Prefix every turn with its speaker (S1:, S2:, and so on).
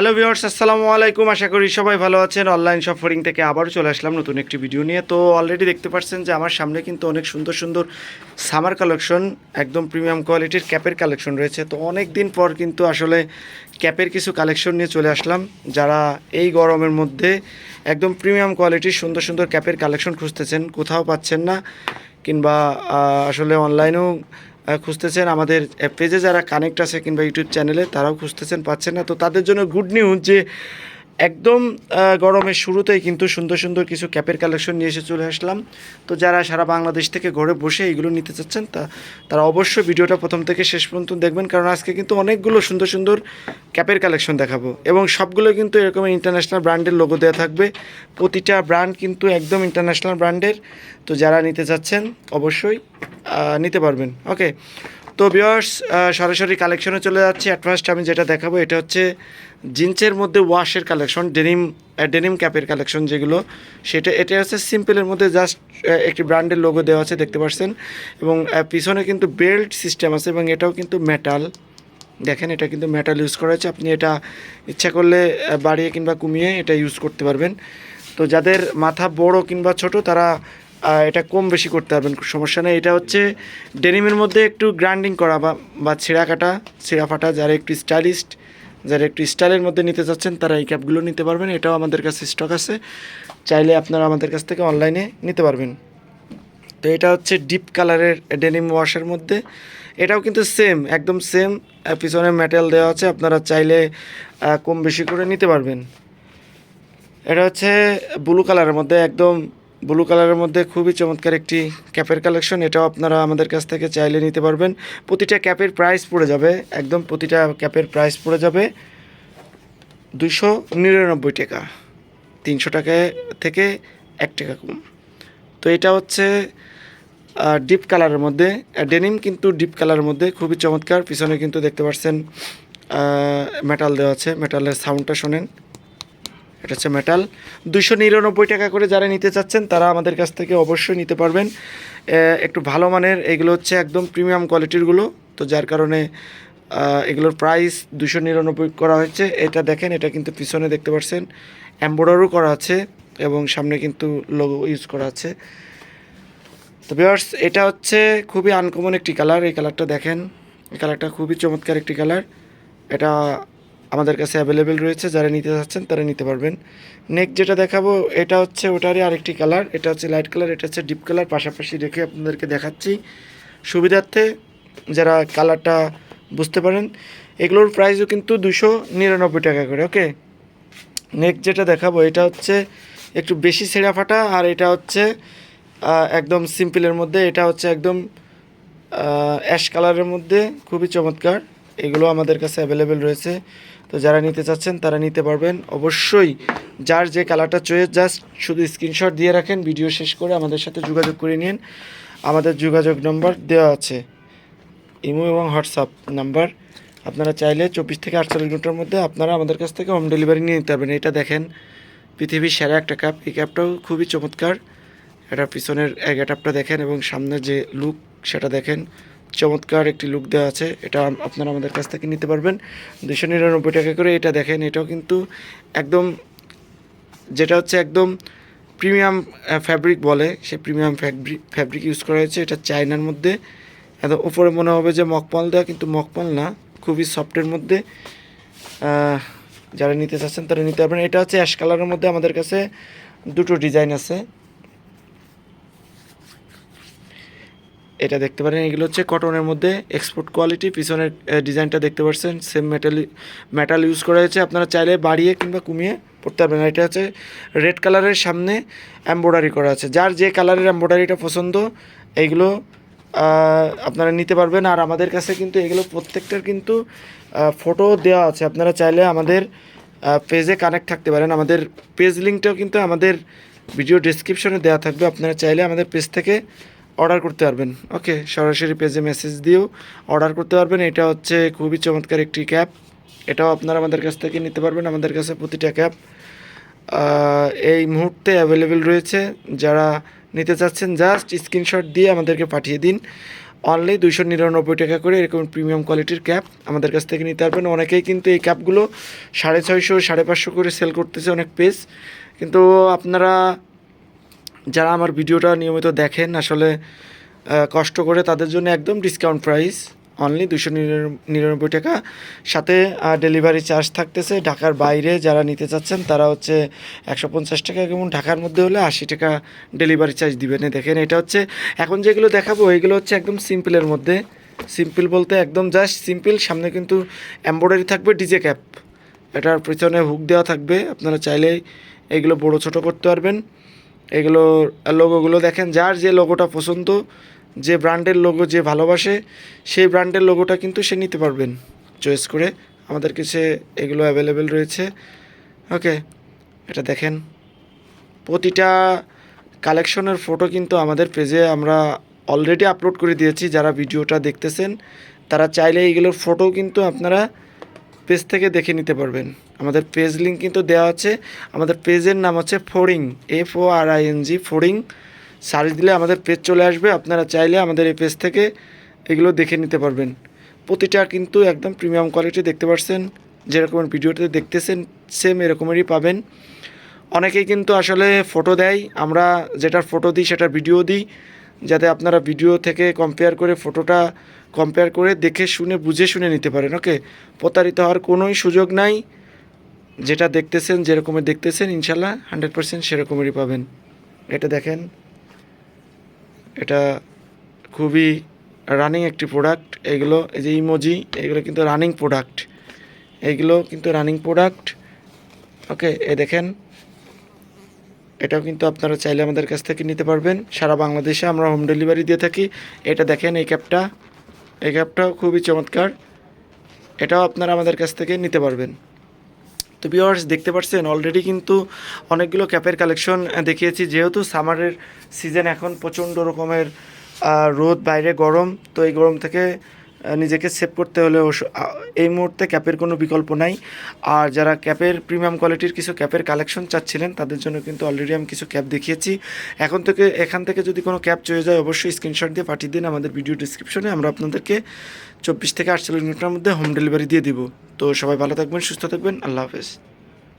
S1: Hello viewers আসসালামু আলাইকুম। আশা করি সবাই ভালো আছেন। অনলাইন শপিং থেকে আবারও চলে আসলাম নতুন একটি ভিডিও নিয়ে। তো অলরেডি দেখতে পাচ্ছেন যে আমার সামনে কিন্তু অনেক সুন্দর সুন্দর সামার কালেকশন একদম প্রিমিয়াম কোয়ালিটির ক্যাপের কালেকশন রয়েছে। তো অনেক দিন পর কিন্তু আসলে ক্যাপের কিছু কালেকশন নিয়ে চলে আসলাম। যারা এই গরমের মধ্যে একদম প্রিমিয়াম কোয়ালিটির সুন্দর সুন্দর ক্যাপের কালেকশন খুঁজতেছেন, কোথাও পাচ্ছেন না, কিংবা আসলে অনলাইনেও খুঁজতেছেন। আমাদের পেজে যারা কানেক্ট আছে কিংবা ইউটিউব চ্যানেলে তারাও খুঁজতেছেন, পাচ্ছেন না। তো তাদের জন্য গুড নিউজ যে একদম গরমের শুরুতেই কিন্তু সুন্দর সুন্দর কিছু ক্যাপের কালেকশন নিয়ে এসে চলে আসলাম। তো যারা সারা বাংলাদেশ থেকে ঘরে বসে এইগুলো নিতে চাচ্ছেন, তা, তারা অবশ্যই ভিডিওটা প্রথম থেকে শেষ পর্যন্ত দেখবেন, কারণ আজকে কিন্তু অনেকগুলো সুন্দর সুন্দর ক্যাপের কালেকশন দেখাবো। এবং সবগুলো কিন্তু এরকম ইন্টারন্যাশনাল ব্র্যান্ডের লোগো দেওয়া থাকবে। প্রতিটা ব্র্যান্ড কিন্তু একদম ইন্টারন্যাশনাল ব্র্যান্ডের তো যারা নিতে চাচ্ছেন, অবশ্যই নিতে পারবেন। ওকে তো বিয়ার্স সরাসরি কালেকশনে চলে যাচ্ছে। ফার্স্ট আমি যেটা দেখাবো, এটা হচ্ছে জিন্সের মধ্যে ওয়াশের কালেকশন ডেনিম ডেনিম ক্যাপের কালেকশন যেগুলো। সেটা, এটা হচ্ছে সিম্পলের মধ্যে জাস্ট একটি ব্র্যান্ডের লোগো দেওয়া আছে, দেখতে পাচ্ছেন এবং পিছনে কিন্তু বেল্ট সিস্টেম আছে এবং এটাও কিন্তু মেটাল দেখেন, এটা কিন্তু মেটাল ইউজ করা হয়েছে। আপনি এটা ইচ্ছা করলে বাড়িয়ে কিংবা কমিয়ে এটা ইউজ করতে পারবেন। তো যাদের মাথা বড় কিংবা ছোট, তারা এটা কম বেশি করতে পারবেন, সমস্যা নেই। এটা হচ্ছে ডেনিমের মধ্যে একটু গ্রাইন্ডিং করা বা বা ছেঁড়া কাটা, ছেঁড়া ফাটা, যারা একটু স্টাইলিস্ট যারা একটু স্টাইলের মধ্যে নিতে চাচ্ছেন, তারা এই ক্যাপগুলো নিতে পারবেন। এটাও আমাদের কাছে স্টক আছে। চাইলে আপনারা আমাদের কাছ থেকে অনলাইনে নিতে পারবেন। তো এটা হচ্ছে ডিপ কালারের ডেনিম ওয়াশের মধ্যে। এটাও কিন্তু সেম একদম সেম পিছনে মেটেল দেওয়া আছে, আপনারা চাইলে কম বেশি করে নিতে পারবেন। এটা হচ্ছে ব্লু কালারের মধ্যে একদম ব্লু কালারের মধ্যে খুবই চমৎকার একটি ক্যাপের কালেকশন এটাও আপনারা আমাদের কাছ থেকে চাইলে নিতে পারবেন। প্রতিটা ক্যাপের প্রাইস পড়ে যাবে, একদম প্রতিটা ক্যাপের প্রাইস পড়ে যাবে দুশো নিরানব্বই টাকা, তিনশো টাকা থেকে এক টাকা কম। তো এটা হচ্ছে ডিপ কালারের মধ্যে ডেনিম কিন্তু ডিপ কালারের মধ্যে খুবই চমৎকার, পিছনে কিন্তু দেখতে পাচ্ছেন মেটাল দেওয়া আছে মেটালের সাউন্ডটা শোনেন। এটা হচ্ছে মেটাল দুশো নিরানব্বই টাকা করে যারা নিতে চাচ্ছেন, তারা আমাদের কাছ থেকে অবশ্যই নিতে পারবেন। একটু ভালো মানের, এগুলো হচ্ছে একদম প্রিমিয়াম কোয়ালিটিরগুলো তো যার কারণে এগুলোর প্রাইস দুশো নিরানব্বই করা হয়েছে। এটা দেখেন, এটা কিন্তু পিছনে দেখতে পাচ্ছেন। এম্বয়ডারিও করা আছে এবং সামনে কিন্তু লোগো ইউজ করা আছে। তো ভিউয়ার্স এটা হচ্ছে খুবই আনকমন একটি কালার এই কালারটা দেখেন। এই কালারটা খুবই চমৎকার একটি কালার এটা আমাদের কাছে অ্যাভেলেবেল রয়েছে, যারা নিতে চাচ্ছেন তারা নিতে পারবেন। নেক্সট যেটা দেখাবো, এটা হচ্ছে ওটারই আরেকটি কালার এটা হচ্ছে লাইট কালার এটা হচ্ছে ডিপ কালার পাশাপাশি রেখে আপনাদেরকে দেখাচ্ছি। সুবিধার্থে যারা কালারটা বুঝতে পারেন, এগুলোর প্রাইসও কিন্তু দুশো নিরানব্বই টাকা করে ওকে নেক্সট যেটা দেখাবো, এটা হচ্ছে একটু বেশি ছেঁড়া ফাটা, আর এটা হচ্ছে একদম সিম্পলের মধ্যে, এটা হচ্ছে একদম অ্যাশ কালারের মধ্যে, খুবই চমৎকার। এগুলো আমাদের কাছে অ্যাভেলেবেল রয়েছে। তো যারা নিতে চাচ্ছেন, তারা নিতে পারবেন। অবশ্যই যার যে কালারটা চয়েস জাস্ট শুধু স্ক্রিনশট দিয়ে রাখেন, ভিডিও শেষ করে আমাদের সাথে যোগাযোগ করে নিন। আমাদের যোগাযোগ নম্বর দেওয়া আছে। ইমো এবং হোয়াটসঅ্যাপ নাম্বার। আপনারা চাইলে চব্বিশ থেকে আটচল্লিশ ঘণ্টার মধ্যে আপনারা আমাদের কাছ থেকে হোম ডেলিভারি নিয়ে নিতে পারবেন। এটা দেখেন, পৃথিবীর সেরা একটা ক্যাপ এই ক্যাপটাও খুবই চমৎকার। এটা পিছনের গ্যাটআপটা দেখেন এবং সামনের যে লুক সেটা দেখেন। চমৎকার একটি লুক দেওয়া আছে। এটা আপনারা আমাদের কাছ থেকে নিতে পারবেন। দুশো নিরানব্বই টাকা করে এটা দেখেন, এটাও কিন্তু একদম যেটা হচ্ছে একদম প্রিমিয়াম ফ্যাব্রিক বলে। সে প্রিমিয়াম ফ্যাব্রিক ফ্যাব্রিক ইউজ করা হয়েছে। এটা চায়নার মধ্যে। এত উপরে মনে হবে যে মকপাল দেওয়া কিন্তু মকপাল না। খুবই সফটের মধ্যে। যারা নিতে চাচ্ছেন তারা নিতে পারবেন। এটা হচ্ছে অ্যাশ কালারের মধ্যে আমাদের কাছে দুটো ডিজাইন আছে। এটা দেখতে পারেন, এগুলো হচ্ছে কটনের মধ্যে এক্সপোর্ট কোয়ালিটি পিছনের ডিজাইনটা দেখতে পাচ্ছেন সেম মেটাল মেটাল ইউজ করা হয়েছে। আপনারা চাইলে বাড়িয়ে কিংবা কমিয়ে পড়তে পারবেন। এটা হচ্ছে রেড কালারের সামনে এমব্রয়ডারি করা আছে। যার যে কালারের এমব্রয়ডারিটা পছন্দ এইগুলো আপনারা নিতে পারবেন। আর আমাদের কাছে কিন্তু এগুলো প্রত্যেকটার কিন্তু ফটো দেওয়া আছে। আপনারা চাইলে আমাদের পেজে কানেক্ট থাকতে পারেন। আমাদের পেজ লিঙ্কটাও কিন্তু আমাদের ভিডিও ডিসক্রিপশনে দেওয়া থাকবে। আপনারা চাইলে আমাদের পেজ থেকে অর্ডার করতে পারবেন। ওকে, সরাসরি পেজে মেসেজ দিয়েও অর্ডার করতে পারবেন। এটা হচ্ছে খুবই চমৎকার একটি ক্যাপ এটাও আপনারা আমাদের কাছ থেকে নিতে পারবেন। আমাদের কাছে প্রতিটা ক্যাপ এই মুহূর্তে অ্যাভেলেবেল রয়েছে। যারা নিতে চাচ্ছেন জাস্ট স্ক্রিনশট দিয়ে আমাদেরকে পাঠিয়ে দিন। অনলি দুইশো নিরানব্বই টাকা করে এরকম প্রিমিয়াম কোয়ালিটির ক্যাপ আমাদের কাছ থেকে নিতে পারবেন। অনেকেই কিন্তু এই ক্যাপগুলো সাড়ে ছয়শো, সাড়ে পাঁচশো করে সেল করতেছে অনেক পেজ। কিন্তু আপনারা যারা আমার ভিডিওটা নিয়মিত দেখেন, আসলে কষ্ট করে তাদের জন্য একদম ডিসকাউন্ট প্রাইস অনলি দুশো নিরানব্বই টাকা। সাথে ডেলিভারি চার্জ থাকতেছে ঢাকার বাইরে যারা নিতে চাচ্ছেন, তারা হচ্ছে একশো পঞ্চাশ টাকা এবং ঢাকার মধ্যে হলে আশি টাকা ডেলিভারি চার্জ দিবেন। দেখেন, এটা হচ্ছে, এখন যেগুলো দেখাবো এইগুলো হচ্ছে একদম সিম্পলের মধ্যে। সিম্পল বলতে একদম জাস্ট সিম্পল সামনে কিন্তু এমব্রয়ডারি থাকবে ডিজে ক্যাপ এটার পিছনে হুক দেওয়া থাকবে, আপনারা চাইলেই এগুলো বড় ছোট করতে পারবেন। এগুলো, লোগোগুলো দেখেন, যার যে লোগোটা পছন্দ, যে ব্র্যান্ডের লোগো যে ভালোবাসে, সেই ব্র্যান্ডের লোগোটা কিন্তু সে নিতে পারবেন। চয়েস করে আমাদের কাছে এগুলো অ্যাভেলেবেল রয়েছে। ওকে এটা দেখেন। প্রতিটা কালেকশনের ফটো কিন্তু আমাদের পেজে আমরা অলরেডি আপলোড করে দিয়েছি। যারা ভিডিওটা দেখতেছেন, তারা চাইলে এইগুলোর ফটো কিন্তু আপনারা পেজ থেকে দেখে নিতে পারবেন। আমাদের পেজ লিঙ্ক কিন্তু দেওয়া আছে। আমাদের পেজের নাম হচ্ছে Foring F O R I N G Foring search দিলে আমাদের পেজ চলে আসবে। আপনারা চাইলে আমাদের এই পেজ থেকে এগুলো দেখে নিতে পারবেন। প্রতিটা কিন্তু একদম প্রিমিয়াম কোয়ালিটি দেখতে পাচ্ছেন যেরকম ভিডিওতে দেখতেছেন সেম এরকমেরই পাবেন। অনেকেই কিন্তু আসলে ফটো দেয়। আমরা যেটার ফটো দিই, সেটার ভিডিও দিই, যাতে আপনারা ভিডিও থেকে কম্পেয়ার করে ফটোটা কম্পেয়ার করে দেখে শুনে, বুঝে শুনে নিতে পারেন ওকে প্রতারিত হওয়ার কোনোই সুযোগ নাই। যেটা দেখতেছেন যেরকমের দেখতেছেন ইনশাল্লাহ হান্ড্রেড পার্সেন্ট সেরকমেরই পাবেন। এটা দেখেন, এটা খুবই রানিং একটি প্রোডাক্ট এগুলো, এই যে ইমোজি এগুলো কিন্তু রানিং প্রোডাক্ট এইগুলো কিন্তু রানিং প্রোডাক্ট ওকে এ দেখেন এটাও কিন্তু আপনারা চাইলে আমাদের কাছ থেকে নিতে পারবেন। সারা বাংলাদেশে আমরা হোম ডেলিভারি দিয়ে থাকি। এটা দেখেন, এই ক্যাপটা এই ক্যাপটাও খুবই চমৎকার। এটাও আপনারা আমাদের কাছ থেকে নিতে পারবেন। তো ভিউয়ার্স দেখতে পাচ্ছেন অলরেডি কিন্তু অনেকগুলো ক্যাপের কালেকশন দেখিয়েছি। যেহেতু সামারের সিজন এখন প্রচণ্ড রকমের রোদ, বাইরে গরম, তো এই গরম থেকে নিজেকে সেভ করতে হলে এই মুহূর্তে ক্যাপের কোনো বিকল্প নাই। আর যারা ক্যাপের প্রিমিয়াম কোয়ালিটির কিছু ক্যাপের কালেকশন চাচ্ছিলেন, তাদের জন্য কিন্তু অলরেডি আমি কিছু ক্যাপ দেখিয়েছি। এখন থেকে, এখান থেকে যদি কোনো ক্যাপ চলে যায়, অবশ্যই স্ক্রিনশট দিয়ে পাঠিয়ে দিন। আমাদের ভিডিও ডিসক্রিপশনে আমরা আপনাদেরকে চব্বিশ থেকে আটচল্লিশ মিনিটের মধ্যে হোম ডেলিভারি দিয়ে দিব। তো সবাই ভালো থাকবেন, সুস্থ থাকবেন। আল্লাহ হাফেজ।